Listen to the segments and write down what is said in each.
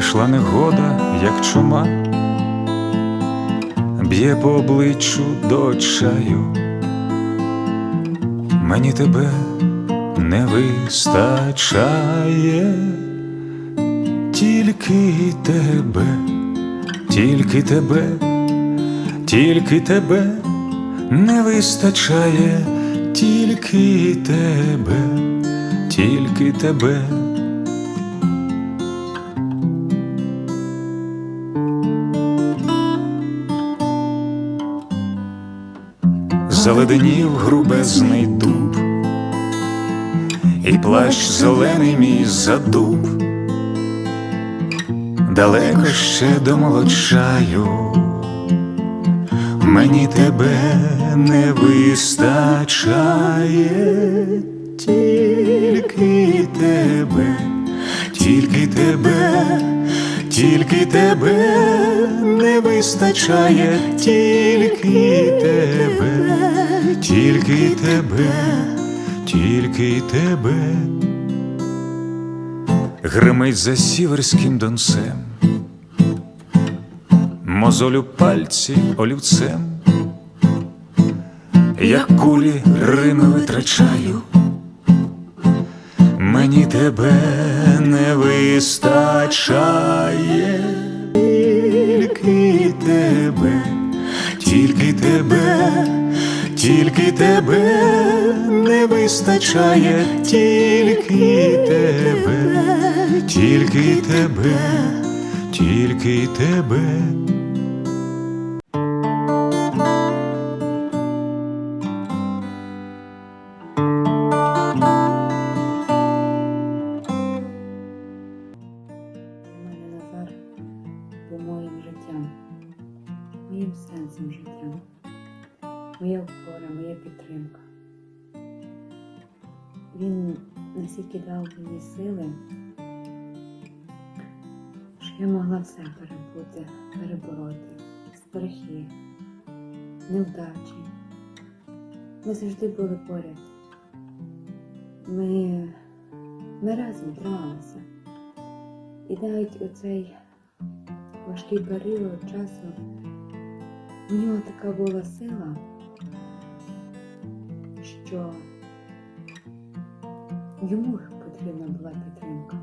Прийшла негода, як чума, б'є по обличчю до чаю. Мені тебе не вистачає, тільки тебе, тільки тебе, тільки тебе не вистачає, тільки тебе, тільки тебе. Заледенів грубезний дуб, і плащ зелений мій задуб, далеко ще до молодшаю, мені тебе не вистачає, тільки тебе, тільки тебе, тільки тебе не вистачає, тільки тебе, тільки тебе, тільки тебе. Гримить за сіверським донцем, мозолю пальці олівцем, як кулі рими витрачаю, мені тебе не вистачає, тільки тебе, тільки тебе, тільки тебе не вистачає, тільки тебе, тільки тебе, тільки тебе. Моїм життям, моїм сенсом життя, моя опора, моя підтримка. Він настільки дав мені сили, що я могла все перебути, перебороти, страхи, невдачі. Ми завжди були поряд. Ми, ми разом трималися. І навіть у цей важкий період часу у нього така була сила, що йому потрібна була підтримка,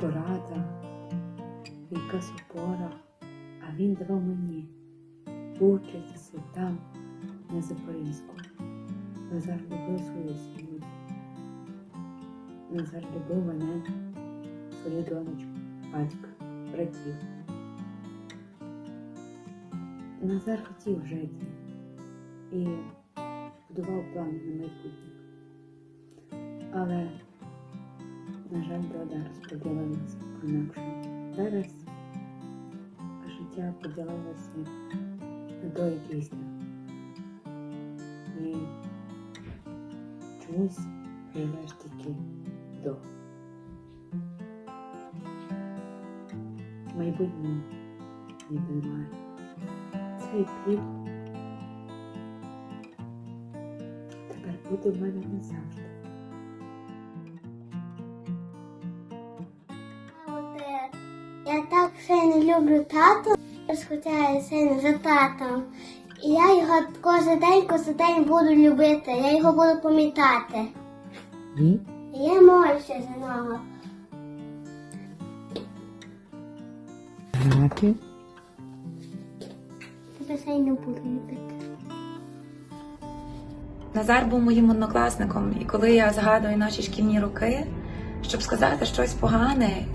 порада, якась опора, а він давав мені участь там, на Запорізьку. Назар любив свою сім'ю. Назар любив мене свою донечку, батька, братів. Назар хотів жити і будував плани на майбутнє. Але, на жаль, доля розподілилася по-інакше. Зараз життя поділилося на до і після. І чомусь живеш тільки до. Майбутнього ніби немає. Цей плід тепер буде в мене назавжди. От, е, Я так сильно люблю тату, скучаю сильно за татом. І я його кожен день, кожен день буду любити, я його буду пам'ятати. І я молюся за нього. Дякую. Тебе буду любити. Назар був моїм однокласником, і коли я згадую наші шкільні роки, щоб сказати щось погане,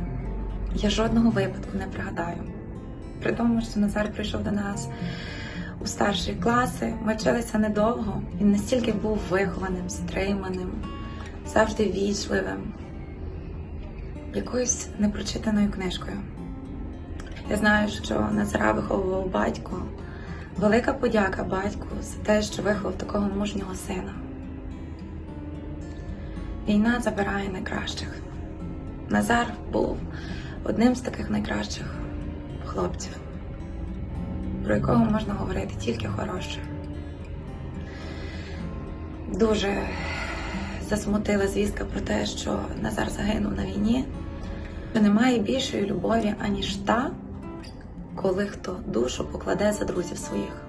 я жодного випадку не пригадаю. При тому, що Назар прийшов до нас у старші класи, ми вчилися недовго. Він настільки був вихованим, стриманим, завжди вічливим, якоюсь непрочитаною книжкою. Я знаю, що Назара виховував батько. Велика подяка батьку за те, що виховав такого мужнього сина. Війна забирає найкращих. Назар був одним з таких найкращих хлопців, про якого можна говорити тільки хороше. Дуже засмутила звістка про те, що Назар загинув на війні. немає більшої любові, аніж та, коли хто душу покладе за друзів своїх.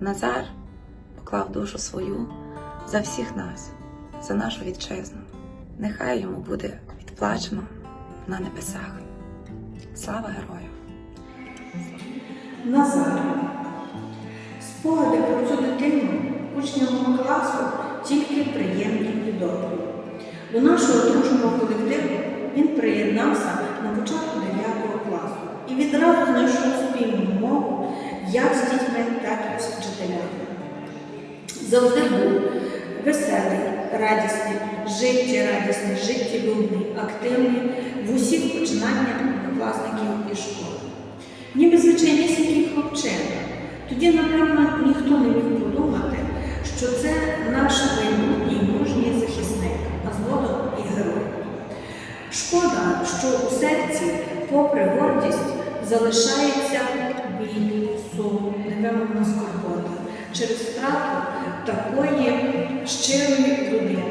Назар поклав душу свою за всіх нас, за нашу вітчизну. Нехай йому буде відплачено на небесах. Слава герою! Назар. Спогади про цю дитину учням класу тільки приємні і добрі. До нашого дружного колективу він приєднався на початку 9 класу і відразу знайшов спільну мову як з дітьми, так і з вчителями. Завжди був веселий, радісний, життєрадісний, життєлюбний, активний в усіх починаннях однокласників і школи ніби звичайнісінький хлопчина. Тоді, напевно, ніхто не міг подумати, що це наш майбутній мужній захисник, а згодом і герой. Шкода, що у серці, попри гордість, залишається біль, сум, невимовна скорбота через втрату такої щирої людини,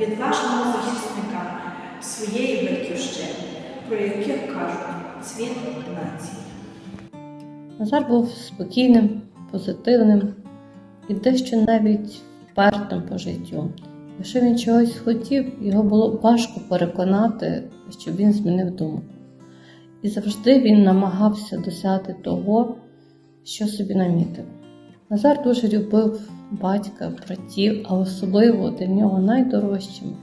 відважного захисника своєї батьківщини, про яких кажуть цвіт нації. Назар був спокійним, позитивним і дещо навіть впертим по життю. Якщо він чогось хотів, його було важко переконати, щоб він змінив думку. І завжди він намагався досягти того, що собі намітив. Назар дуже любив батька, братів, а особливо для нього найдорожчим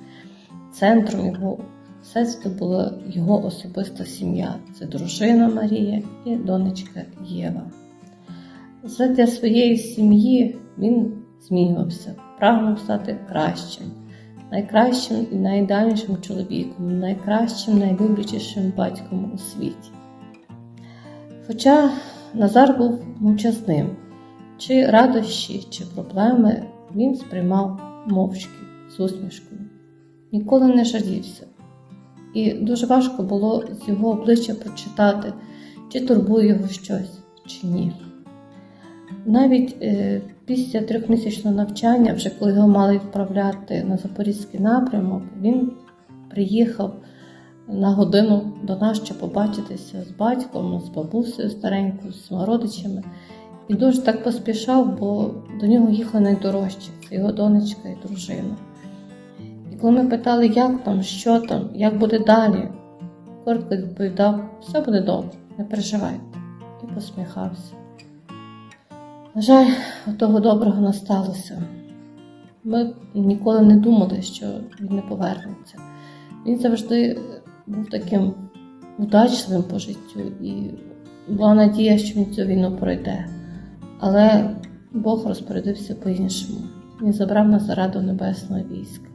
центром його всесвіту була його особиста сім'я. Це дружина Марія і донечка Єва. Задля своєї сім'ї він змінювався, прагнув стати кращим, найкращим і найідеальнішим чоловіком, найкращим, найлюблячішим батьком у світі. Хоча Назар був мовчазним, чи радощі, чи проблеми він сприймав мовчки з усмішкою, ніколи не жалівся. І дуже важко було з його обличчя прочитати, чи турбує його щось, чи ні. Навіть е, після трьохмісячного навчання, вже коли його мали відправляти на Запорізький напрямок, він приїхав на годину до нас, щоб побачитися з батьком, з бабусею старенькою, з родичами. І дуже так поспішав, бо до нього їхали найдорожчі його донечка і дружина. І коли ми питали, як там, що там, як буде далі, коротко відповідав, все буде добре, не переживайте, і посміхався. На жаль, того доброго не сталося. Ми ніколи не думали, що він не повернеться. Він завжди був таким удачливим по життю, і була надія, що він цю війну пройде. Але Бог розпорядився по-іншому. Він забрав нас зараду небесного війська.